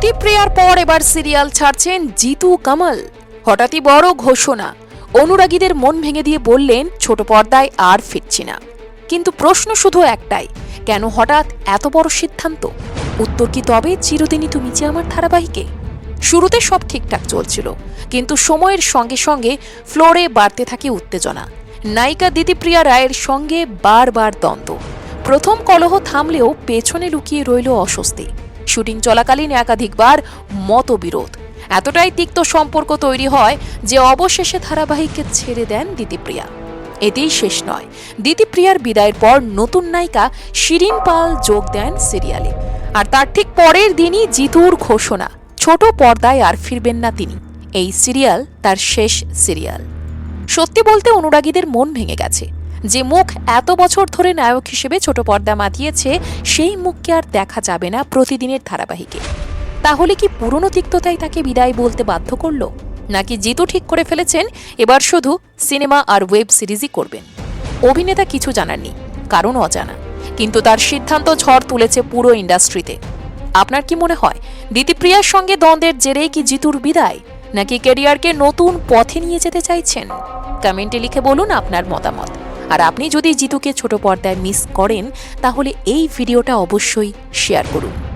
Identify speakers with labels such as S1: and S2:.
S1: দিতিপ্রিয়ার পর এবার সিরিয়াল ছাড়ছেন জিতু কামাল। হঠাৎই বড় ঘোষণা। অনুরাগীদের মন ভেঙে দিয়ে বললেন, ছোট পর্দায় আর ফিরছি না। কিন্তু প্রশ্ন শুধু একটাই, কেন হঠাৎ এত বড় সিদ্ধান্ত? উত্তর কি তবে, চিরদিনই তুমি যে আমার ধারাবাহিকে? শুরুতে সব ঠিকঠাক চলছিল, কিন্তু সময়ের সঙ্গে সঙ্গে ফ্লোরে বাড়তে থাকে উত্তেজনা। নায়িকা দিতিপ্রিয়া রায়ের সঙ্গে বারবার দ্বন্দ্ব। প্রথম কলহ থামলেও পেছনে লুকিয়ে রইল অস্বস্তি। শুটিং চলাকালীন একাধিকবার মতবিরোধ। এতটাই তিক্ত সম্পর্ক তৈরি হয় যে অবশেষে ধারাবাহিককে ছেড়ে দেন দিতিপ্রিয়া। এতেই শেষ নয়। দিতিপ্রিয়ার বিদায়ের পর নতুন নায়িকা শিরিন পাল যোগ দেন সিরিয়ালে। আর তার ঠিক পরের দিনই জিতুর ঘোষণা। ছোট পর্দায় আর ফিরবেন না তিনি। এই সিরিয়াল তার শেষ সিরিয়াল। সত্যি বলতে অনুরাগীদের মন ভেঙে গেছে। যে মুখ এত বছর ধরে নায়ক হিসেবে ছোট পর্দা মাতিয়েছে, সেই মুখকে আর দেখা যাবে না প্রতিদিনের ধারাবাহিকে। তাহলে কি পুরনো তিক্ততাই তাকে বিদায় বলতে বাধ্য করল? নাকি জিতু ঠিক করে ফেলেছেন? এবার শুধু সিনেমা আর ওয়েব সিরিজই করবেন। অভিনেতা কিছু জানাননি, কারণ অজানা। কিন্তু তার সিদ্ধান্ত ঝড় তুলেছে পুরো ইন্ডাস্ট্রিতে। আপনার কি মনে হয় দিতিপ্রিয়ার সঙ্গে দ্বন্দ্বের জেরেই কি জিতুর বিদায়? নাকি ক্যারিয়ারকে নতুন পথে নিয়ে যেতে চাইছেন? কমেন্টে লিখে বলুন আপনার মতামত। আর আপনি যদি জিতুকে ছোট পর্দায় মিস করেন তাহলে এই ভিডিওটা অবশ্যই শেয়ার করুন।